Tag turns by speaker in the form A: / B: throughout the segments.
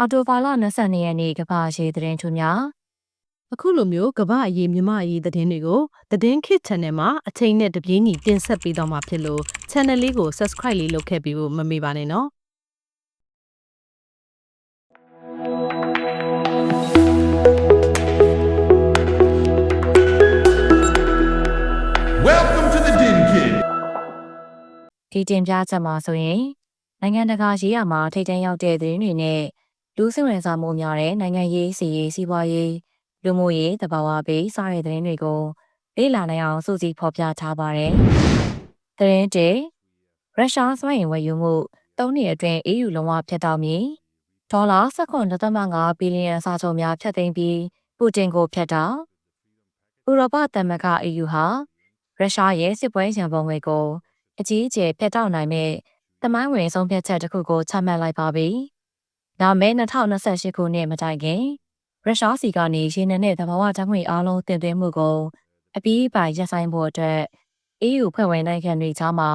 A: အော်တိုဘာလ22ရက်နေ့ကမ္ဘာရှိသတင်းထူးများ
B: အခုလိုမျိုးကမ္ဘာအရေးမြမအရေးသတင်းတွေကိုသတင်းခစ် channel မှာအချိန်နဲ့တပြေးညီတင်ဆက်ပေးတော့မှာဖြစ်လို့ channel လေးကို subscribe လေးလုပ်ခဲ့ပြီးဖို့မမေ့ပါနဲ့နော်
C: Welcome to the Din Kid.
A: ဒီတင်ပြချက်မှာဆိုရင်နိုင်ငံတကာရေးရာမှာထိတ်တန့်ရောက်တဲ့သတင်းတွေနဲ့ လူစိဝင်စားမှုများတဲ့နိုင်ငံရေးစီရေးစီးပွားရေးလူမှုရေးတဘာဝပေးစတဲ့သတင်းတွေကိုလေ့လာနိုင်အောင်စုစည်းဖော်ပြထားပါတယ်။သတင်းတေရုရှားစွမ်းအင်ဝယ်ယူမှု၃နှစ်အတွင်း EU လုံးဝဖျက်တောက်မည်ဒေါ်လာ19.5ဘီလီယံစာချုပ်များဖျက်သိမ်းပြီးပူတင်ကိုဖျက်တာဥရောပသမဂ္ဂ EU ဟာရုရှားရဲ့စစ်ပွဲရန်ပုံငွေကိုအကြီးအကျယ်ဖျက်တောက်နိုင်မဲ့တမိုင်းဝင်ဆုံးဖြတ်ချက်တစ်ခုကိုချမှတ်လိုက်ပါပြီ။ ဒါမဲ့2028ခုနှစ်မတိုင်ခင်ရုရှားစီကနေရေနံနဲ့သဘာဝဓာတ်ငွေအားလုံးတင်သွင်းမှုကိုအပြီးပိုင်ရပ်ဆိုင်းဖို့အတွက် EU ဖွဲ့ဝင်နိုင်ငံတွေကြားမှာ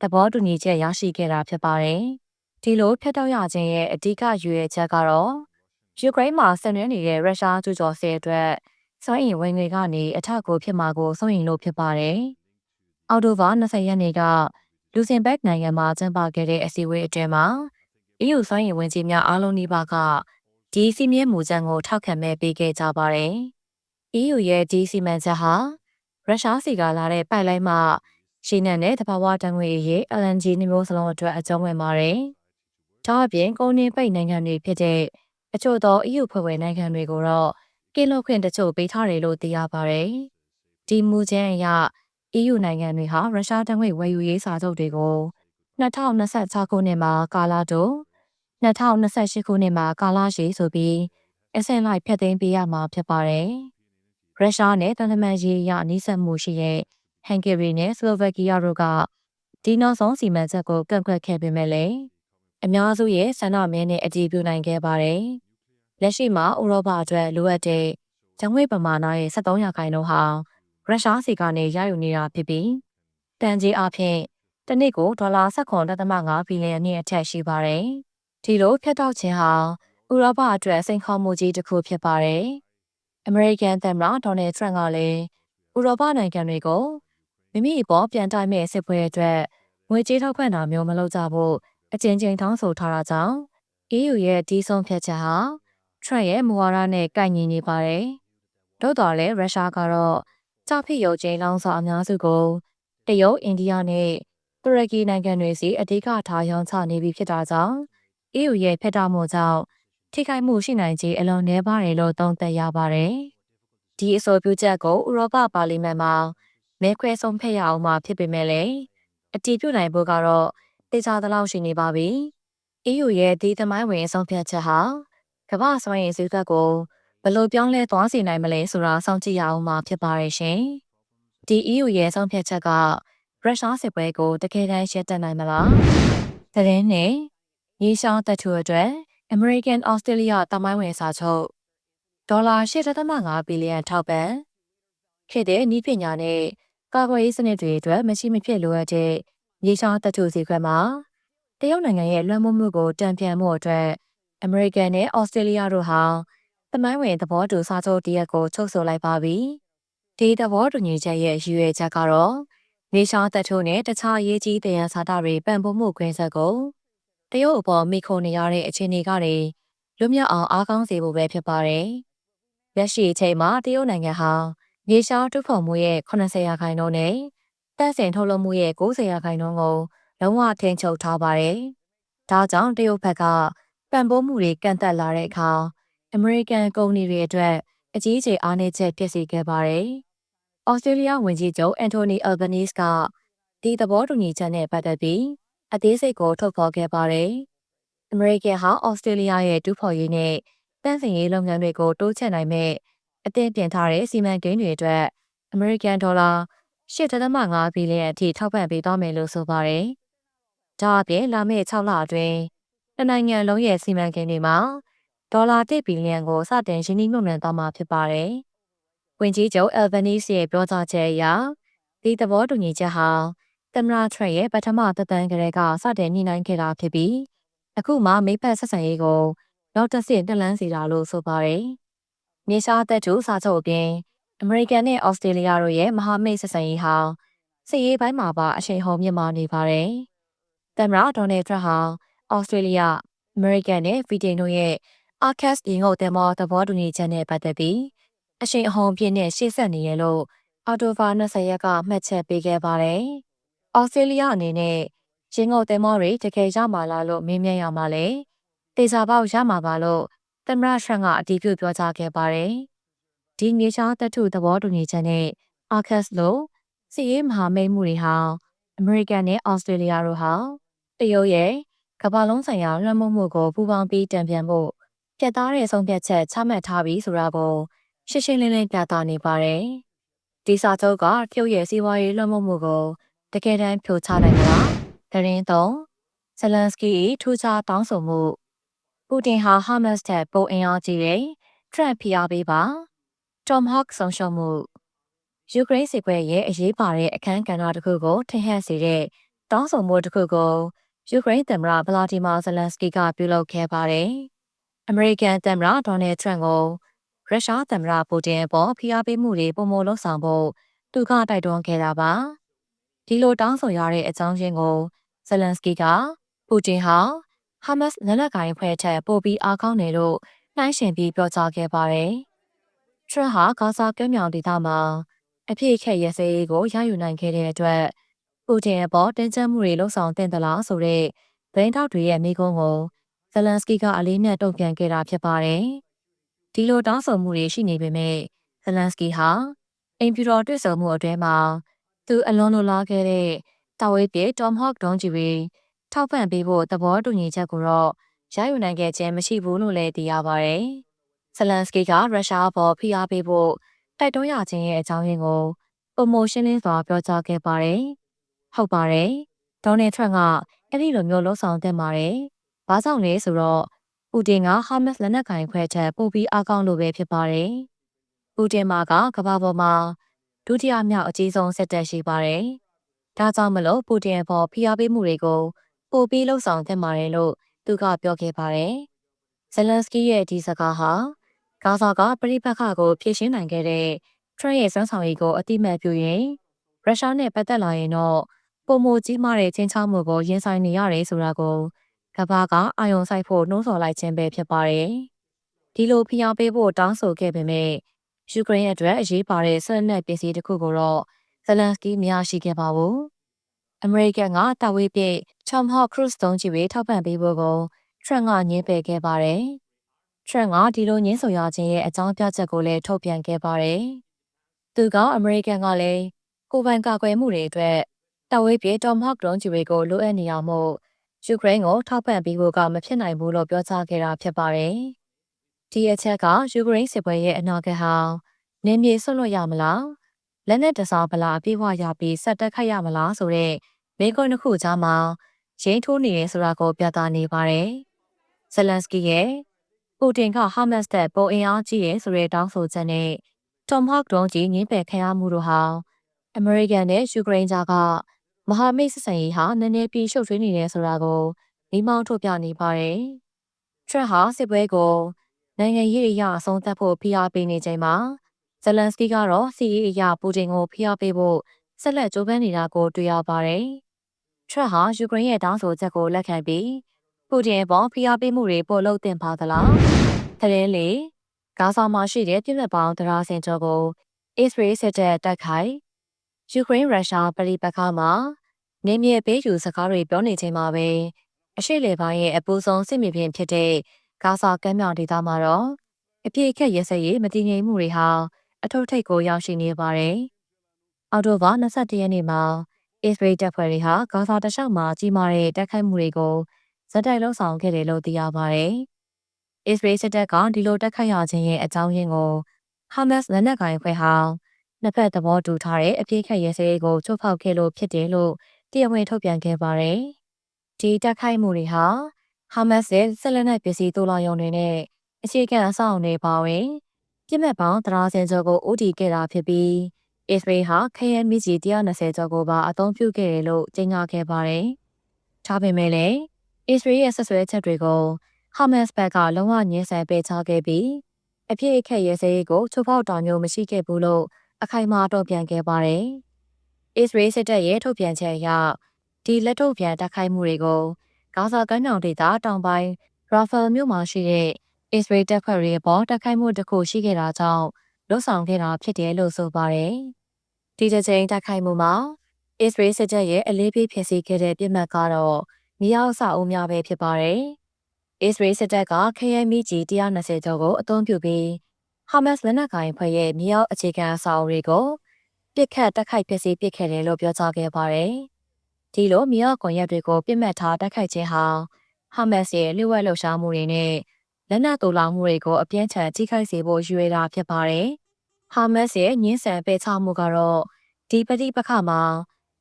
A: သဘောတူညီချက်ရရှိခဲ့တာဖြစ်ပါတယ်။ဒီလိုဖျက်တောက်ရခြင်းရဲ့အဓိကရည်ရွယ်ချက်ကတော့ယူကရိန်းမှာဆင်နွှဲနေတဲ့ရုရှားကျူးကျော်စစ်အတွက်စွမ်းအင်ဝင်ငွေကနေအထက်ကိုဖြစ်မှာကိုစိုးရိမ်လို့ဖြစ်ပါတယ်။အော်တိုဘာ20ရက်နေ့ကလူစင်ဘက်နိုင်ငံမှာကျင်းပခဲ့တဲ့အစည်းအဝေးအတွင်းမှာ EU စွမ်းရည်ဝင်ကြီးများအားလုံးနှိပါကဒီစီမင်းမူကြမ်းကိုထောက်ခံမဲ့ပေးခဲ့ကြပါတယ်။ EU ရဲ့ဒီစီမံချက်ဟာရုရှားစီကလာတဲ့ပိုက်လိုင်းမှရှင်းတဲ့တဘာဝတံငွေရေး LNG နှမျိုးစလုံးအတွက်အကျုံးဝင်ပါတယ်။ဒါအပြင်ကုန်နေပိတ်နိုင်ငံတွေဖြစ်တဲ့အချို့သော EU ဖွဲ့ဝင်နိုင်ငံတွေကိုတော့ကင်းလွတ်ခွင့်တချို့ပေးထားတယ်လို့သိရပါတယ်။ဒီမူကြမ်းအရ EU နိုင်ငံတွေဟာရုရှားတံငွေဝယ်ယူရေးစာချုပ်တွေကို2026ခုနှစ်မှာကာလာတို 2028ခုနှစ်မှာကာလာရှိဆိုပြီးအဆင့်လိုက်ဖြတ်သိမ်းပေးရမှာဖြစ်ပါတယ်။ရုရှားနဲ့တန်တမန်ရေးရနှိစက်မှုရှိတဲ့ဟန်ဂေရီနဲ့စလိုဗက်ကီးယားတို့ကဒီနောက်ဆုံးစီမံချက်ကိုကန့်ကွက်ခဲ့ပေမဲ့လည်းအများစုရဲ့ဆန္ဒမဲနဲ့အတည်ပြုနိုင်ခဲ့ပါတယ်။လက်ရှိမှာဥရောပအတွက်လိုအပ်တဲ့ဓာတ်ငွေပမာဏရဲ့73ရာခိုင်နှုန်းဟာရုရှားစီကနေရယူနေတာဖြစ်ပြီးတန်ကြီးအဖြစ်တစ်နှစ်ကိုဒေါ်လာ19.5ဘီလီယံနဲ့အထက်ရှိပါတယ်။ ဒီလိုဖြတ်တောက်ခြင်းဟာဥရောပအတွက်စိန်ခေါ်မှုကြီးတစ်ခုဖြစ်ပါတယ်။ American သမ္မတဒေါ်နယ်ထရန့်ကလည်းဥရောပနိုင်ငံတွေကိုမိမိအပေါ်ပြန်တိုက်မဲ့စစ်ပွဲအတွက်ငွေကြေးထောက်ပံ့တာမျိုးမလုပ်ကြဖို့အကြင်ကြင်တောင်းဆိုထားတာကြောင့် EU ရဲ့ဒီဆုံးဖြတ်ချက်ဟာထရန့်ရဲ့မူဝါဒနဲ့ကိုက်ညီနေပါတယ်။တို့တော်လည်းရုရှားကတော့ကြောက်ဖိရုပ်ချင်းလောင်းစာအများစုကိုတရုတ်အိန္ဒိယနဲ့တူရကီနိုင်ငံတွေစီအဓိကထားရောင်းချနေပြီဖြစ်တာကြောင့် EU ရဲ့ဖက်တာမှုကြောင့်ထိခိုက်မှုရှိနိုင်ခြင်းအလွန်နည်းပါတယ်လို့သုံးသပ်ရပါတယ်။ဒီအဆိုပြုချက်ကိုဥရောပပါလီမန်မှာမဲခွဲဆုံးဖြတ်ရအောင်မှာဖြစ်ပေမဲ့လည်းအတည်ပြုနိုင်ဖို့ကတော့တေချာသလောက်ရှိနေပါပြီ။ EU ရဲ့ဒီသမိုင်းဝင်ဆုံးဖြတ်ချက်ဟာကမ္ဘာစွမ်းရည်စည်းကပ်ကိုဘယ်လိုပြောင်းလဲသွားစေနိုင်မလဲဆိုတာစောင့်ကြည့်ရအောင်မှာဖြစ်ပါရဲ့ရှင်။ဒီ EU ရဲ့ဆုံးဖြတ်ချက်ကရုရှားစစ်ပွဲကိုတကယ်တမ်းရပ်တန့်နိုင်မလား။သတင်းနဲ့ ရေရှောင်းတပ်ထုအတွက် American Australia တမိုင်းဝင်စာချုပ်ဒေါ်လာ8.5ဘီလီယံထောက်ပံ့ခဲ့တဲ့ဤပညာနဲ့ကာကွယ်ရေးစနစ်တွေအတွက်မရှိမဖြစ်လိုအပ်တဲ့ရေရှောင်းတပ်ထုစီခွဲမှာတရုတ်နိုင်ငံရဲ့လွှမ်းမိုးမှုကိုတံပြန်မှုအတွက် American နဲ့ Australia တို့ဟာတမိုင်းဝင်သဘောတူစာချုပ်တရက်ကိုချုပ်ဆိုလိုက်ပါပြီ။ဒီသဘောတူညီချက်ရဲ့ရည်ရွယ်ချက်ကတော့နေရှားတပ်ထိုးနဲ့တခြားရေးကြီးတရားစာတတွေပံ့ပိုးမှုခွင့်ဆက်ကို တရုတ်အပေါ်မိခုံနေရတဲ့အခြေအနေကနေလွတ်မြောက်အောင်အားကောင်းစေဖို့ပဲဖြစ်ပါတယ်။လက်ရှိအချိန်မှာတရုတ်နိုင်ငံဟာနေရှားတူဖော်မှုရဲ့80ရာခိုင်နှုန်းနဲ့တပ်ဆင်ထုတ်လုပ်မှုရဲ့90ရာခိုင်နှုန်းကိုလုံးဝထိန်းချုပ်ထားပါတယ်။ဒါကြောင့်တရုတ်ဘက်ကပံ့ပိုးမှုတွေကန့်သက်လာတဲ့အခါအမေရိကန်ကုမ္ပဏီတွေအတွက်အကြီးအကျယ်အားနည်းချက်ဖြစ်စေခဲ့ပါတယ်။ဩစတြေးလျဝန်ကြီးချုပ်အန်တိုနီအယ်ဘနီစ်ကဒီသဘောတူညီချက်နဲ့ပတ်သက်ပြီး အသေးစိတ်ကိုထုတ်ဖော်ခဲ့ပါတယ်။အမေရိကန်ဟာဩစတြေးလျရဲ့တူးဖော်ရေးနဲ့တန်းစင်ရေးလုပ်ငန်းတွေကိုတိုးချဲ့နိုင်မဲ့အသင်းပြင်ထားတဲ့စီမံကိန်းတွေအတွက်အမေရိကန်ဒေါ်လာ8.5ဘီလီယံအထိထောက်ပံ့ပေးသွားမယ်လို့ဆိုပါတယ်။ဒါအပြင်လာမယ့်6လအတွင်းနိုင်ငံလုံးရဲ့စီမံကိန်းတွေမှာဒေါ်လာ1ဘီလီယံကိုစတင်ရင်းနှီးမြှုပ်နှံသွားမှာဖြစ်ပါတယ်။ဝင်ကြီးချုပ်အယ်ဗနီးစ်ရဲ့ပြောကြားချက်အရဒီသဘောတူညီချက်ဟာ သမ္မတထရက်ရဲ့ပထမသက်တမ်းကလေးကစတင်ညှိနှိုင်းခဲ့တာဖြစ်ပြီးအခုမှမိဖက်ဆက်ဆံရေးကိုနောက်တစ်ဆင့်တက်လန်းစေတာလို့ဆိုပါတယ်။မြေရှားသက်တူစာချုပ်အပြင်အမေရိကန်နဲ့ဩစတြေးလျတို့ရဲ့မဟာမိတ်ဆက်ဆံရေးဟာစစ်ရေးပိုင်းမှာပါအရှိန်ဟုန်မြင့်မားနေပါတယ်။သမ္မတဒေါ်နယ်ထရန့်ဟာဩစတြေးလျအမေရိကန်နဲ့ဗြိတိန်တို့ရဲ့ AUKUS ရေငုပ်တဲ့မောသဘောတူညီချက်နဲ့ပတ်သက်ပြီးအရှိန်အဟုန်ပြည့်နဲ့ရှေ့ဆက်နေရလို့အော်တိုဘာ20ရက်ကမှတ်ချက်ပေးခဲ့ပါတယ်။ ဩစတြေးလျအနေနဲ့ရေငုပ်တဲ့မောတွေတကယ်ရမှာလားလို့မေးမြန်းရမှာလေ။တေချာပေါက်ရမှာပါလို့သမ္မတထရန့်ကအတည်ပြုပြောကြားခဲ့ပါတယ်။ဒီမြေရှားတထုသဘောတူညီချက်နဲ့ AUKUS လို့စီးရေးမဟာမိတ်မှုတွေဟာအမေရိကန်နဲ့ဩစတြေးလျတို့ဟာတရုတ်ရဲ့ကမ္ဘာလုံးဆိုင်ရာလွှမ်းမိုးမှုကိုပူးပေါင်းပြီးတံပြန်ဖို့ပြတ်သားတဲ့ဆုံးဖြတ်ချက်ချမှတ်ထားပြီးဆိုတာကိုရှင်းရှင်းလင်းလင်းပြသနေပါတယ်။ဒီစာချုပ်ကတရုတ်ရဲ့စီးပွားရေးလွှမ်းမိုးမှုကို တကယ်တမ်းဖြိုချနိုင်မလား။တရင်သုံးဇလန်စကီ၏ထူးခြားတောင်းဆိုမှုပူတင်ဟာဟာမတ်စ်ထက်ပိုအင်အားကြီးတဲ့ထရန့်ဖိအားပေးပါ။ Tom Hawk ဆုံးရှုံးမှုယူကရိန်းစစ်ပွဲရဲ့အရေးပါတဲ့အခန်းကဏ္ဍတစ်ခုကိုထင်ဟပ်စေတဲ့တောင်းဆိုမှုတစ်ခုကိုယူကရိန်းသမ္မတဗလာဒီမာဇလန်စကီကပြုလုပ်ခဲ့ပါတယ်။အမေရိကန်သမ္မတဒေါ်နယ်ထရန့်ကိုရုရှားသမ္မတပူတင်အပေါ်ဖိအားပေးမှုတွေပုံမလှုံ့ဆော်ဖို့သူကတိုက်တွန်းခဲ့တာပါ။ ဒီလိုတောင်းဆိုရတဲ့အကြောင်းရင်းကိုဇလန်စကီကပူတင်ဟာဟာမတ်စ်လက်နက်ကိုင်ဖွဲ့ထက်ပိုပြီးအားကောင်းတယ်လို့နှိုင်းယှဉ်ပြီးပြောကြားခဲ့ပါတယ်။ထရန့်ဟာဂါဇာကမ်းမြောင်ဒေသမှာအပြည့်အခက်ရစဲရေးကိုရယူနိုင်ခဲ့တဲ့အတွက်ပူတင်အပေါ်တင်းကျပ်မှုတွေလှုံ့ဆော်တင်သလားဆိုတဲ့ဗိန်းထောက်တွေရဲ့မိကုံးကိုဇလန်စကီကအလေးနက်တုံ့ပြန်ခဲ့တာဖြစ်ပါတယ်။ဒီလိုတောင်းဆိုမှုတွေရှိနေပေမဲ့ဇလန်စကီဟာအိမ်ဖြူတော်တွေ့ဆုံမှုအတွင်းမှာ သူအလွန်လိုလားခဲ့တဲ့တာဝေးပြေ Tom Hawk ဒုံးကျည်တွေထောက်ပံ့ပေးဖို့သဘောတူညီချက်ကိုတော့ရယူနိုင်ခဲ့ခြင်းမရှိဘူးလို့လည်းသိရပါတယ်။ဇလန်စကီကရုရှားပေါ်ဖိအားပေးဖို့တိုက်တွန်းရခြင်းရဲ့အကြောင်းရင်းကိုပုံမိုရှင်းလင်းစွာပြောကြားခဲ့ပါတယ်။ဟုတ်ပါတယ်။ဒေါ်နယ်ထရန့်ကအဲ့ဒီလိုမျိုးလှုံ့ဆော်တဲ့ပါတယ်။ဘာကြောင့်လဲဆိုတော့ပူတင်ကဟာမတ်စ်လက်နက်ကင်ခွဲချက်ပို့ပြီးအားကောင်းလို့ပဲဖြစ်ပါတယ်။ပူတင်မှာကကမ္ဘာပေါ်မှာ ဒုတိယမြောက်အကြီးဆုံးစစ်တပ်ရှိပါတယ်။ဒါကြောင့်မလို့ပူတင်အပေါ်ဖိအားပေးမှုတွေကိုပို့ပြီးလှုံ့ဆော်တဲ့ပါတယ်လို့သူကပြောခဲ့ပါတယ်။ဇလန်စကီရဲ့ဒီစကားဟာဂါဇာကပြိပခါကိုဖြည့်ရှင်းနိုင်ခဲ့တဲ့ထရန့်ရဲ့စွမ်းဆောင်ရည်ကိုအတိမတ်ပြုရင်ရုရှားနဲ့ပတ်သက်လာရင်တော့ပုံမကြီးမားတဲ့ချင်းချောက်မှုကိုရင်ဆိုင်နေရတယ်ဆိုတာကိုကဘာကအာယုံဆိုင်ဖို့နှိုးဆော်လိုက်ခြင်းပဲဖြစ်ပါတယ်။ဒီလိုဖိအားပေးဖို့တောင်းဆိုခဲ့ပေမဲ့ ယူကရိန်းအတွက်အရေးပါတဲ့ဆက်နက်ပစ္စည်းတစ်ခုကိုတော့ဇလန်စကီမရရှိခဲ့ပါဘူး။အမေရိကန်ကတာဝေးပြည့် Tom Hawk Cruise တုံးကြီးတွေထောက်ပံ့ပေးဖို့ကိုထရန့်ကညှင်းပယ်ခဲ့ပါတယ်။ထရန့်ကဒီလိုညှင်းဆိုရခြင်းရဲ့အကြောင်းပြချက်ကိုလည်းထုတ်ပြန်ခဲ့ပါတယ်။သူကအမေရိကန်ကလည်းကိုပိုင်ကာကွယ်မှုတွေအတွက်တာဝေးပြေ Tom Hawk တုံးကြီးတွေကိုလိုအပ်နေအောင်မို့ယူကရိန်းကိုထောက်ပံ့ပေးဖို့ကမဖြစ်နိုင်ဘူးလို့ပြောကြားခဲ့တာဖြစ်ပါတယ်။ ဒီအချက်ကယူကရိန်းစစ်ပွဲရဲ့အနာဂတ်ဟာနေမြေဆွတ်လွတ်ရမလားလက်နက်တစားဗလာအပြည့်ဝရပြီးဆက်တက်ခတ်ရမလားဆိုတဲ့မိကွန်းတစ်ခုကြားမှာရင်းထိုးနေရဆိုတာကိုပြသနေပါတယ်။ဇလန်စကီရဲ့ပူတင်ကဟာမတ်စ်တပ်ပုံအင်အားကြီးရဲ့ဆိုတဲ့တောင်းဆိုချက်နဲ့ Tom Hawk ဒုံးကြီးငင်းပယ်ခံရမှုတို့ဟာအမေရိကန်နဲ့ယူကရိန်းကြားကမဟာမိတ်ဆက်ဆံရေးဟာနည်းနည်းပြီးရှုပ်ထွေးနေတယ်ဆိုတာကိုမိမောင်းထုတ်ပြနေပါတယ်။ထရန့်ဟာစစ်ပွဲကို နိုင်ငံရေးအရာအဆုံးသတ်ဖို့ဖိအားပေးနေချိန်မှာဇလန်စကီကတော့စီရေးအရာပူတင်ကိုဖိအားပေးဖို့ဆက်လက်ကြိုးပမ်းနေတာကိုတွေ့ရပါတယ်။ထရန့်ဟာယူကရိန်းရဲ့တောင်းဆိုချက်ကိုလက်ခံပြီးပူတင်ပေါ်ဖိအားပေးမှုတွေပို့လုပ်တင်ပါသလား။သတင်းလေဂါဇာမှာရှိတဲ့ပြည်မဲ့ပေါင်းတရားစင်ကျော်ကိုအစ္စရေးစစ်တပ်တိုက်ခိုက်ယူကရိန်းရုရှားပြည်ပခါမှာနေမြေပေးယူစကားတွေပြောနေချိန်မှာပဲအရှိလေပိုင်းရဲ့အပူဆုံးစစ်မြေပြင်ဖြစ်တဲ့ ဂါဇာကမ်းမြောင်ဒေသမှာတော့အပြည့်အခက်ရစရေးမတည်ငြိမ်မှုတွေဟာအထုပ်ထိပ်ကိုရောက်ရှိနေပါတယ်။အော်တိုဘာ22ရက်နေ့မှာအစ္စရေးတပ်ဖွဲ့တွေဟာဂါဇာတလျှောက်မှာကြီးမားတဲ့တိုက်ခိုက်မှုတွေကိုဇက်တိုက်လှုပ်ဆောင်ခဲ့တယ်လို့သိရပါတယ်။အစ္စရေးစစ်တပ်ကဒီလိုတိုက်ခိုက်ရခြင်းရဲ့အကြောင်းရင်းကိုဟာမတ်စ်လက်နက်ကိုင်ဖွဲ့ဟာနှစ်ဖက်သဘောတူထားတဲ့အပြည့်ခက်ရဲစဲကိုချိုးဖောက်ခဲ့လို့ဖြစ်တယ်လို့တရားဝင်ထုတ်ပြန်ခဲ့ပါတယ်။ဒီတိုက်ခိုက်မှုတွေဟာ ဟာမတ်စ်ရဲ့ဆက်လက်နက်ပစ္စည်းတိုးလောင်ရုံတွေနဲ့အခြေခံအဆောက်အုံတွေပါဝင်ပြစ်မှတ်ပေါင်းတရားစင်ကျော်ကိုဦးတည်ခဲ့တာဖြစ်ပြီးအစ္စရေးဟာခရန်မီဂျီ120ကျော်ကိုပါအသုံးပြုခဲ့တယ်လို့ကြေညာခဲ့ပါတယ်။ဒါပေမဲ့လည်းအစ္စရေးရဲ့ဆက်ဆွဲချက်တွေကိုဟာမတ်စ်ဘက်ကလုံးဝညှင်းဆန်ပယ်ချခဲ့ပြီးအပြစ်အခက်ရဲစဲရေးကိုချိုးဖောက်တာမျိုးမရှိခဲ့ဘူးလို့အခိုင်အမာတော့ပြန်ခဲ့ပါတယ်။အစ္စရေးစစ်တပ်ရဲ့ထုတ်ပြန်ချက်အရဒီလက်ထုတ်ပြန်တိုက်ခိုက်မှုတွေကို ဂါဇာကမ်းမြောင်ဒေသတောင်ပိုင်းရာဖယ်မြို့မှာရှိတဲ့အစ္စရေးတပ်ဖွဲ့တွေအပေါ်တိုက်ခိုက်မှုတစ်ခုရှိခဲ့တာကြောင့်လွတ်ဆောင်ခဲ့တာဖြစ်တယ်လို့ဆိုပါတယ်။ဒီတစ်ချိန်တိုက်ခိုက်မှုမှာအစ္စရေးစစ်တပ်ရဲ့အလေးပေးဖျက်ဆီးခဲ့တဲ့ပြစ်မှတ်ကတော့မြေအောက်စာအုပ်များပဲဖြစ်ပါတယ်။အစ္စရေးစစ်တပ်ကခရဲမီကြီး120ကျော်ကိုအသုံးပြုပြီးဟာမတ်စ်လက်နက်ကိုင်ဖွဲ့ရဲ့မြေအောက်အခြေခံအဆောက်အဦတွေကိုပြစ်ခတ်တိုက်ခိုက်ဖျက်ဆီးပစ်ခဲ့တယ်လို့ပြောကြားခဲ့ပါတယ်။ ဒီလိုမြေအောက်ကွန်ရက်တွေကိုပြစ်မှတ်ထားတိုက်ခိုက်ခြင်းဟာဟာမတ်စ်ရဲ့လျှို့ဝှက်လှုပ်ရှားမှုတွေနဲ့လက်နက်တူလောင်မှုတွေကိုအပြင်းထန်ထိခိုက်စေဖို့ရွေးတာဖြစ်ပါတယ်။ဟာမတ်စ်ရဲ့ညှင်းဆန်ပယ်ချမှုကတော့ဒီပဋိပက္ခမှာ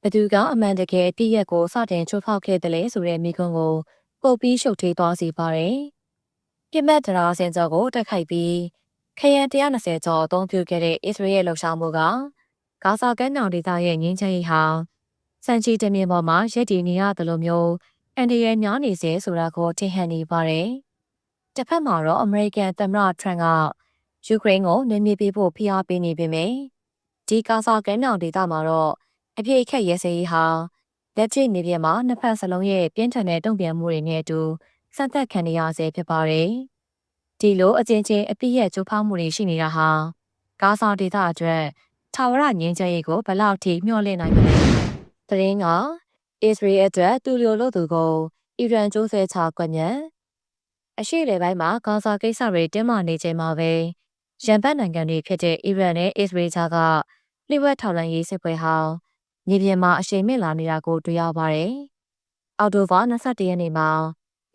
A: ဘသူကအမှန်တကယ်ပြည့်ရက်ကိုစတင်ချိုးဖောက်ခဲ့တယ်လဲဆိုတဲ့မိခွန်းကိုပုတ်ပြီးရှုပ်ထွေးသွားစေပါတယ်။ပြစ်မှတ်တရားစင်ကြောကိုတက်ခိုက်ပြီးခရန်120ကျော်အသုံးပြုခဲ့တဲ့အစ္စရေးရဲ့လှုပ်ရှားမှုကဂါဇာကမ်းမြောင်ဒေသရဲ့ငင်းချင်ရေးဟာ စံချီတမင်ပေါ်မှာရက်တည်နေရတယ်လို့မျိုးအန်ဒီရဲများနေစေဆိုတာကိုထင်ဟန်နေပါတယ်။တစ်ဖက်မှာတော့အမေရိကန်သမ္မတထရန့်ကယူကရိန်းကိုနေမြေပေးဖို့ဖိအားပေးနေပေမယ့်ဒီဂါဇာကမ်းမြောင်ဒေသမှာတော့အပြည့်အခက်ရဲစရေးဟာလက်ချိနေပြမှာနှစ်ဖက်စလုံးရဲ့ပြင်းထန်တဲ့တုံ့ပြန်မှုတွေနဲ့အတူစက်သက်ခံနေရဆဲဖြစ်ပါတယ်။ဒီလိုအချင်းချင်းအပြည့်ရဲ့ကြိုးဖောက်မှုတွေရှိနေတာဟာဂါဇာဒေသအတွက်ထာဝရငြင်းချမ်းရေးကိုဘယ်လောက်ထိမျှော်လင့်နိုင်မလဲ။ သတင်းကအစ္စရေးအတွက်သူလျိုလို့သူကိုအီရန်ကျိုးဆဲချကွက်မြန်အရှိလေပိုင်းမှာဂါဇာကိစ္စတွေတင်းမာနေချိန်မှာပဲရန်ဘတ်နိုင်ငံတွေဖြစ်တဲ့အီရန်နဲ့အစ္စရေးကြားကလျှို့ဝှက်ထောက်လှမ်းရေးစစ်ပွဲဟာမြေပြင်မှာအရှိန်မြင့်လာနေတာကိုတွေ့ရပါတယ်။အော်တိုဘာ21ရက်နေ့မှာ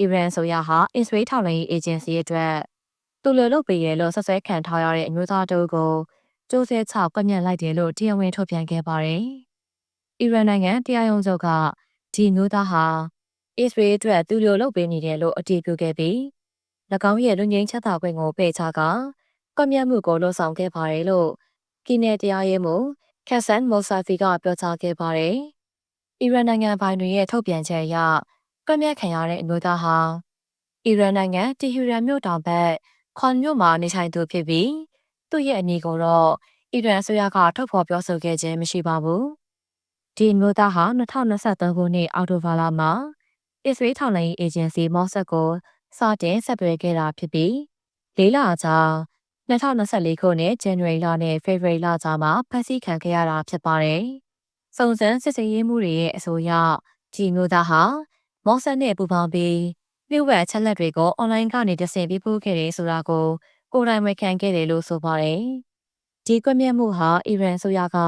A: အီရန်ဆိုရဟာအစ္စရေးထောက်လှမ်းရေးအေဂျင်စီအတွက်သူလလုပ်ပေးရလို့ဆက်ဆွဲခံထားရတဲ့အမျိုးသားတို့ကိုကျိုးဆဲချကွက်မြန့်လိုက်တယ်လို့တရားဝင်ထုတ်ပြန်ခဲ့ပါတယ်။ အီရန်နိုင်ငံတရားရုံးချုပ်ကဒီမျိုးသားဟာအစ္စရေးအတွက်သူလလုပ်ပေးနေတယ်လို့အတည်ပြုခဲ့ပြီး၎င်းရဲ့လူငင်းချက်သာခွင့်ကိုပယ်ချကကွက်မြန့်မှုကိုလှုံ့ဆော်ခဲ့ပါတယ်လို့ကိနေတရားရေးမှုခက်ဆန်မိုဆာဖီကပြောကြားခဲ့ပါတယ်။အီရန်နိုင်ငံပိုင်တွေရဲ့ထုတ်ပြန်ချက်အရကွက်မြတ်ခံရတဲ့အမျိုးသားဟာအီရန်နိုင်ငံတီဟီရန်မြို့တောင်ဘက်ခွန်မြို့မှာနေထိုင်သူဖြစ်ပြီးသူ့ရဲ့အမည်ကိုတော့အီရန်အစိုးရကထုတ်ဖော်ပြောဆိုခဲ့ခြင်းမရှိပါဘူး။ ဒီမျိုးသားဟာ2023ခုနှစ်အောက်တိုဘာလမှာအစ္စရေးထောက်လှမ်းရေးအေဂျင်စီမော့ဆက်ကိုစတင်ဆက်သွယ်ခဲ့တာဖြစ်ပြီးလေးလကြာ2024ခုနှစ်ဇန်နဝါရီလနဲ့ဖေဖော်ဝါရီလကြားမှာဖမ်းဆီးခံခဲ့ရတာဖြစ်ပါတယ်။စုံစမ်းစစ်ဆေးရေးမှုတွေရဲ့အဆိုအရဒီမျိုးသားဟာမော့ဆက်နဲ့ပူးပေါင်းပြီးလျှို့ဝှက်ချက်လက်တွေကိုအွန်လိုင်းကနေတဆင့်ပေးပို့ခဲ့တယ်ဆိုတာကိုကိုယ်တိုင်ဝေခံခဲ့တယ်လို့ဆိုပါတယ်။ဒီကွက်မြက်မှုဟာအီရန်ဆိုရက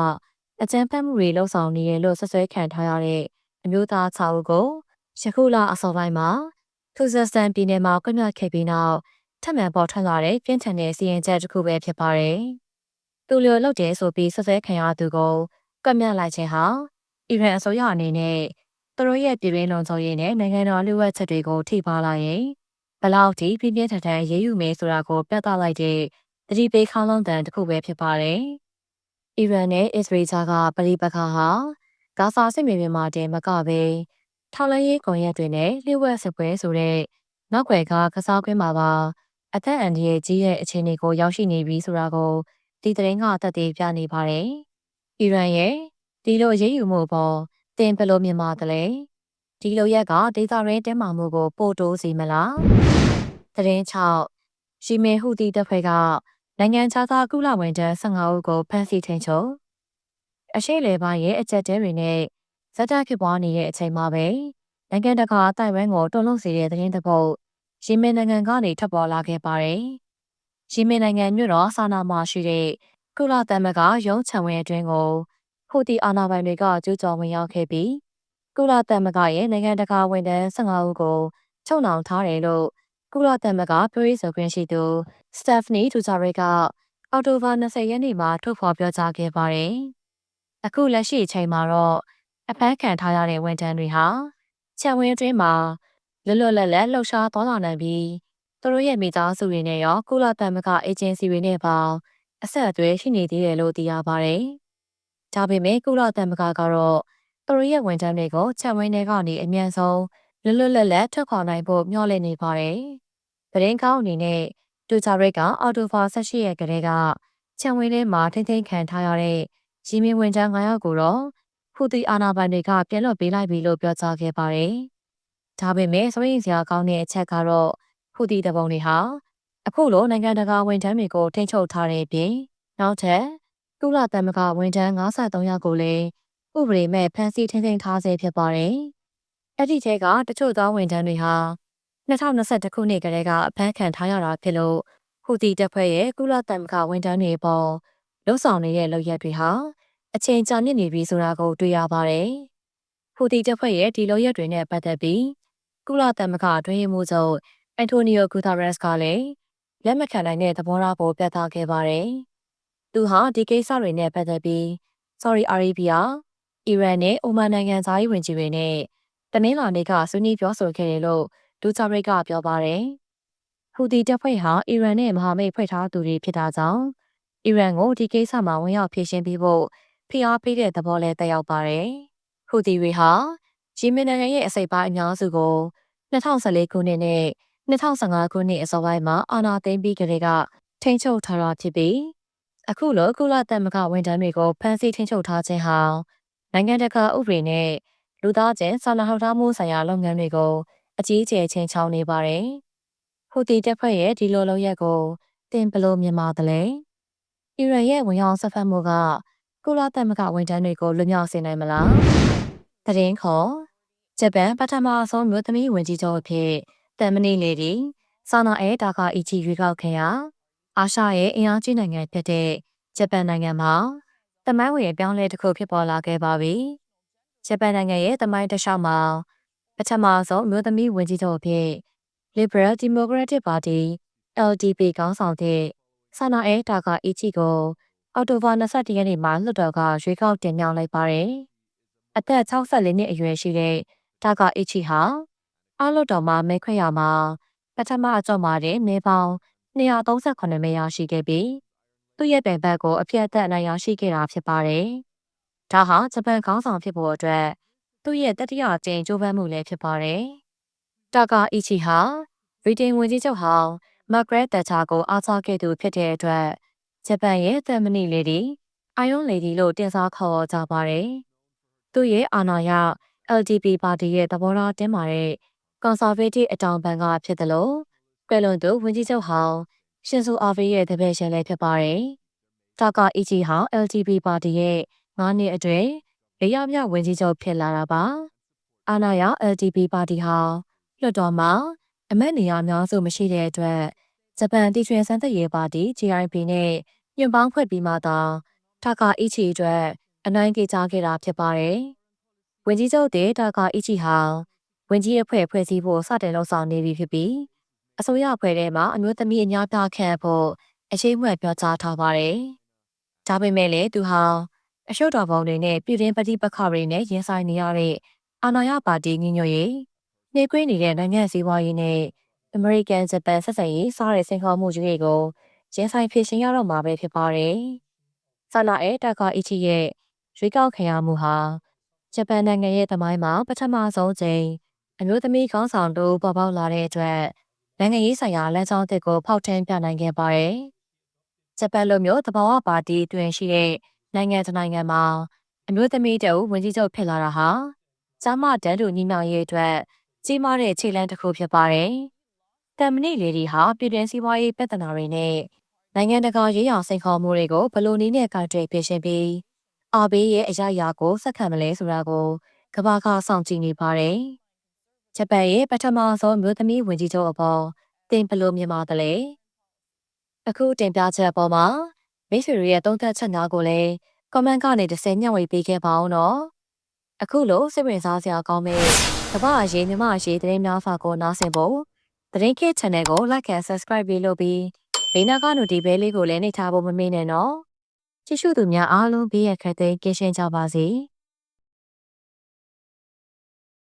A: အကြမ်းဖက်မှုတွေလှုံ့ဆော်နေတယ်လို့ဆွဆွဲခံထားရတဲ့အမျိုးသား6ဦးကိုယခုလအစောပိုင်းမှာခူဇက်စတန်ပြည်နယ်မှာကွက်မြက်ခဲ့ပြီးနောက်ထပ်မံပေါ်ထွက်လာတဲ့ပြင်းထန်တဲ့စီရင်ချက်တစ်ခုပဲဖြစ်ပါတယ်။သူလျော်လုပ်တယ်ဆိုပြီးဆွဆွဲခံရသူကိုကွက်မြက်လိုက်ခြင်းဟာအီရန်အစိုးရအနေနဲ့သူတို့ရဲ့ပြည်တွင်းလုံခြုံရေးနဲ့နိုင်ငံတော်လူ့ဝှက်ချက်တွေကိုထိပါလာရင်ဘလောက်ထိပြင်းပြင်းထန်ထန်ရေးယူမယ်ဆိုတာကိုပြသလိုက်တဲ့တတိပေးခေါင်းလုံးတန်တစ်ခုပဲဖြစ်ပါတယ်။ အီရန်နဲ့အစ္စရေးကြားကပရိပက္ခဟာဂါဇာစစ်မြေပြင်မှာတည်းမကပဲထောက်လန်းရေးကွန်ရက်တွေနဲ့လျှို့ဝှက်စစ်ပွဲဆိုတဲ့နောက်ွယ်ကကစားကွင်းမှာပါအသက်အန္တရာယ်ကြီးတဲ့အခြေအနေကိုရောက်ရှိနေပြီဆိုတာကိုဒီသတင်းကသက်သေပြနေပါတယ်။အီရန်ရဲ့ဒီလိုရေးယူမှုပေါ်တင်ဘယ်လိုမြင်ပါသလဲ။ဒီလိုရက်ကဒေသရင်းတင်းမာမှုကိုပို့တိုးစေမလား။သတင်း6ရှီမေဟူတီတပ်ဖွဲ့က နိုင်ငံခြားသားကုလဝန်ထမ်း15ဦးကိုဖမ်းဆီးထိန်ချုပ်အရှိလေပိုင်းရဲ့အကြက်တဲတွေနဲ့ဇက်တက်ဖြစ်ပွားနေတဲ့အချိန်မှာပဲနိုင်ငံတကာတိုင်ဝမ်ကိုတွန်းလှုပ်စေတဲ့သတင်းတစ်ပုဒ်ယီမင်နိုင်ငံကနေထပ်ပေါ်လာခဲ့ပါတယ်။ယီမင်နိုင်ငံမြို့တော်ဆာနာမှာရှိတဲ့ကုလသမဂ္ဂရုံးချံဝဲအတွင်းကိုဟူတီအာဏာပိုင်တွေကကျူးကျော်ဝင်ရောက်ခဲ့ပြီးကုလသမဂ္ဂရဲ့နိုင်ငံတကာဝန်ထမ်း15ဦးကိုချုပ်နှောင်ထားတယ်လို့ ကုလသမဂ္ဂပြောရေးဆိုခွင့်ရှိသူစတက်ဖနီဒူဇာရီကအော်တိုဘာ20ရက်နေ့မှာထုတ်ဖော်ပြောကြားခဲ့ပါတယ်။အခုလက်ရှိအချိန်မှာတော့အဖမ်းခံထားရတဲ့ဝန်ထမ်းတွေဟာခြံဝင်းအတွင်းမှာလွတ်လွတ်လပ်လပ်လှုပ်ရှားသွားလာနိုင်ပြီးသူတို့ရဲ့မိသားစုတွေနဲ့ရောကုလသမဂ္ဂအေဂျင်စီတွေနဲ့ပါအဆက်အသွယ်ရှိနေသေးတယ်လို့သိရပါတယ်။ဒါပေမဲ့ကုလသမဂ္ဂကတော့သူတို့ရဲ့ဝန်ထမ်းတွေကိုခြံဝင်းထဲကနေအမြန်ဆုံးလွတ်လွတ်လပ်လပ်ထွက်ခွာနိုင်ဖို့မျှော်လင့်နေပါတယ် သတင်းကောင်းအနေနဲ့ဒူချာရိတ်ကအော်တိုဖာ18ရက်ကလေးကခြံဝင်းထဲမှာထိမ့်သိမ်းခံထားရတဲ့ရီမင်းဝင်ချမ်း9ယောက်ကိုတော့ဟူတီအာနာပိုင်တွေကပြန်လွှတ်ပေးလိုက်ပြီလို့ပြောကြားခဲ့ပါတယ်။ဒါပေမဲ့စိုးရိမ်စရာကောင်းတဲ့အချက်ကတော့ဟူတီတပုံတွေဟာအခုလိုနိုင်ငံတကာဝန်ထမ်းတွေကိုထိန်းချုပ်ထားတဲ့အပြင်နောက်ထပ်ကုလသမဂ္ဂဝန်ထမ်း53ယောက်ကိုလည်းဥပဒေမဲ့ဖမ်းဆီးထိန်းသိမ်းထားဆဲဖြစ်ပါတယ်။အဲ့ဒီထဲကတချို့သောဝန်ထမ်းတွေဟာ 2021ခုနှစ်ကတည်းကအဖမ်းခံထားရတာဖြစ်လို့ဟူတီတပ်ဖွဲ့ရဲ့ကုလသမဂ္ဂဝန်ထမ်းတွေပေါ်လှုပ်ဆောင်နေတဲ့လုပ်ရက်တွေဟာအချိန်ကြာမြင့်နေပြီဆိုတာကိုတွေ့ရပါတယ်။ဟူတီတပ်ဖွဲ့ရဲ့ဒီလုပ်ရက်တွေနဲ့ပတ်သက်ပြီးကုလသမဂ္ဂအတွင်းရေးမှူးချုပ်အန်တိုနီယိုဂူတာရက်စ်ကလည်းလက်မခံနိုင်တဲ့သဘောထားကိုပြသခဲ့ပါတယ်။သူဟာဒီကိစ္စတွေနဲ့ပတ်သက်ပြီး Saudi Arabia, အီရန်နဲ့အိုမန်နိုင်ငံသားရေးဝန်ကြီးတွေနဲ့တနင်္လာနေ့ကဆွေးနွေးပြောဆိုခဲ့တယ်လို့ ဒူချာရိတ်ကပြောပါတယ်။ဟူတီတပ်ဖွဲ့ဟာအီရန်နဲ့မဟာမိတ်ဖွဲ့ထားသူတွေဖြစ်တာကြောင့်အီရန်ကိုဒီကိစ္စမှာဝင်ရောက်ဖြေရှင်းပေးဖို့ဖိအားပေးတဲ့သဘောလည်းတက်ရောက်ပါတယ်။ဟူတီတွေဟာဂျီမင်နိုင်ငံရဲ့အစိပ်ပိုင်းအများစုကို2014ခုနှစ်နဲ့2015ခုနှစ်အစောပိုင်းမှာအာဏာသိမ်းပြီးကတည်းကထိန်းချုပ်ထားတာဖြစ်ပြီးအခုလိုကုလသမဂ္ဂဝန်ထမ်းတွေကိုဖမ်းဆီးထိန်းချုပ်ထားခြင်းဟာနိုင်ငံတကာဥပဒေနဲ့လူသားချင်းစာနာထောက်ထားမှုဆိုင်ရာလုပ်ငန်းတွေကို အကြီးအကျယ်ချင်းချောင်းနေပါတယ်။ဟူတီတပ်ဖွဲ့ရဲ့ဒီလိုလုပ်ရက်ကိုတင်ဘလို့မြန်မာတယ်လဲ။အီရန်ရဲ့ဝင်ရောက်ဆက်ဖက်မှုကကုလသမဂ္ဂဝန်ထမ်းတွေကိုလွတ်မြောက်စေနိုင်မလား။တရင်ခေါ်ဂျပန်ပထမအဆုံးမြို့သမီးဝင်ကြီးချုပ်အဖြစ်တမ်မနီလေဒီစာနာအဲတာကာအီချီရွေးကောက်ခဲ့ရာအာရှရဲ့အင်အားကြီးနိုင်ငံဖြစ်တဲ့ဂျပန်နိုင်ငံမှာတမိုင်းဝင်အပြောင်းလဲတစ်ခုဖြစ်ပေါ်လာခဲ့ပါပြီ။ဂျပန်နိုင်ငံရဲ့တမိုင်းတစ်လျှောက်မှာ ပထမဆုံးမြို့သမီးဝင်ကြီးချုပ်အဖြစ် Liberal Democratic Party LDP ခေါင်းဆောင်တဲ့ဆာနာအဲတာကာအီချီကိုအော်တိုဘာ22ရက်နေ့မှာလွှတ်တော်ကရွေးကောက်တင်မြှောက်လိုက်ပါတယ်။အသက်64နှစ်အရွယ်ရှိတဲ့တာကာအီချီဟာအောက်လွှတ်တော်မှာမဲခွဲရမှာပထမအကြော့မှာတဲ့မဲပေါင်း238မဲရရှိခဲ့ပြီးသူ့ရဲ့ပင်ဘက်ကိုအပြတ်အသက်အနိုင်ရရှိခဲ့တာဖြစ်ပါတယ်။ဒါဟာဂျပန်ခေါင်းဆောင်ဖြစ်ဖို့အတွက် သူ့ရဲ့တတိယအကြိမ်ကြိုးပမ်းမှုလည်းဖြစ်ပါတယ်။တာကာအီချီဟာဗြိတိန်ဝန်ကြီးချုပ်ဟောင်းမဂရက်တက်ချာကိုအားစားခဲ့သူဖြစ်တဲ့အတွက်ဂျပန်ရဲ့သမဏိလေဒီအိုင်ယွန်လေဒီလို့တင်စားခေါ်ကြပါတယ်။သူ့ရဲ့အာဏာရ LDP ပါတီရဲ့သဘောထားတင်းမာတဲ့ကွန်ဆာဗေးတစ်အတောင်ပံကဖြစ်တယ်လို့ကွယ်လွန်သူဝန်ကြီးချုပ်ဟောင်းရှင်ဆူအာဗေးရဲ့တပည့်ရှင်လည်းဖြစ်ပါတယ်။တာကာအီချီဟောင်း LDP ပါတီရဲ့9နှစ်အတွင်း လေယာမြဝန်ကြီးချုပ်ဖြစ်လာတာပါ။အာနာယ LDP ပါတီဟာလွှတ်တော်မှာအမတ်နေရာများစုမရှိတဲ့အတွက်ဂျပန်တည်ထွင်စံသက်ရေးပါတီ GIP နဲ့ညွန့်ပေါင်းဖွဲ့ပြီးမှသာတာကာအီချီအတွက်အနိုင်ကြကြခဲ့တာဖြစ်ပါတယ်။ဝင်ကြီးချုပ်တဲ့တာကာအီချီဟာဝင်ကြီးအဖွဲ့ဖွဲ့စည်းဖို့စတင်လှုပ်ဆောင်နေပြီဖြစ်ပြီးအစိုးရအဖွဲ့ထဲမှာအမျိုးသမီးအများပြားခန့်ဖို့အရှိန်မြတ်ပြောကြားထားပါတယ်။ဒါပေမဲ့လည်းသူဟာ အရှုပ်တော်ပုံတွေနဲ့ပြည်တွင်းပဋိပက္ခတွေနဲ့ရင်ဆိုင်နေရတဲ့အာဏာရပါတီညီညွတ်ရေးနှိကွေးနေတဲ့နိုင်ငံစည်းဝါးရေးနဲ့အမေရိကန်ဂျပန်ဆက်ဆံရေးစားတဲ့စင်ခေါ်မှုကြီးတွေကိုရင်ဆိုင်ဖြေရှင်းရတော့မှာပဲဖြစ်ပါတယ်။ဆာနာအဲတာကာအီချီရဲ့ရွေးကောက်ခံရမှုဟာဂျပန်နိုင်ငံရဲ့သမိုင်းမှာပထမဆုံးချိန်အမျိုးသမီးခေါင်းဆောင်တို့ပေါ်ပေါက်လာတဲ့အတွက်နိုင်ငံရေးဆိုင်ရာလမ်းကြောင်းသစ်ကိုဖောက်ထွင်းပြနိုင်ခဲ့ပါတယ်။ဂျပန်လိုမျိုးသဘာဝပါတီတွင်ရှိတဲ့ နိုင်ငံတစ်နိုင်ငံမှာအမျိုးသမီးတအုပ်ဝင်ကြီးချုပ်ဖြစ်လာတာဟာကျမတန်းတူညီမျှရေးအတွက်ကြီးမားတဲ့ခြေလှမ်းတစ်ခုဖြစ်ပါတယ်။တမ်မဏိလေဒီဟာပြည်တွင်းစီးပွားရေးပြဿနာတွေနဲ့နိုင်ငံတကာရေးရာစိန်ခေါ်မှုတွေကိုဘလို့နည်းနဲ့ကိုင်တွယ်ဖြေရှင်းပြီးအာဘေးရဲ့အရာရာကိုစက္ကန့်မလဲဆိုတာကိုကဘာကစောင့်ကြည့်နေပါတယ်။ဂျပန်ရဲ့ပထမဆုံးမြို့သမီးဝင်ကြီးချုပ်အပေါ်တင်ဘလို့မြန်မာတယ်လေ။အခုတင်ပြချက်အပေါ်မှာ မိတ်ဆွေတွေရဲ့သုံးသပ်ချက်များကိုလည်း comment ကနေတစ်ဆယ်ညှဝေပေးခဲ့ပါအောင်နော်။အခုလိုစိတ်ဝင်စားစရာကောင်းမဲ့ကမ္ဘာအရေးမြမအရေးသတင်းများစွာကိုနားဆင်ဖို့သတင်းခေတ် channel ကို like and subscribe ပေးလို့ပြီးဘေးနားက notification လေးကိုလည်းနှိပ်ထားဖို့မမေ့နဲ့နော်။ကြည့်ရှုသူများအားလုံးဘေးရခက်သိမ်းကင်းရှင်းကြပါစေ။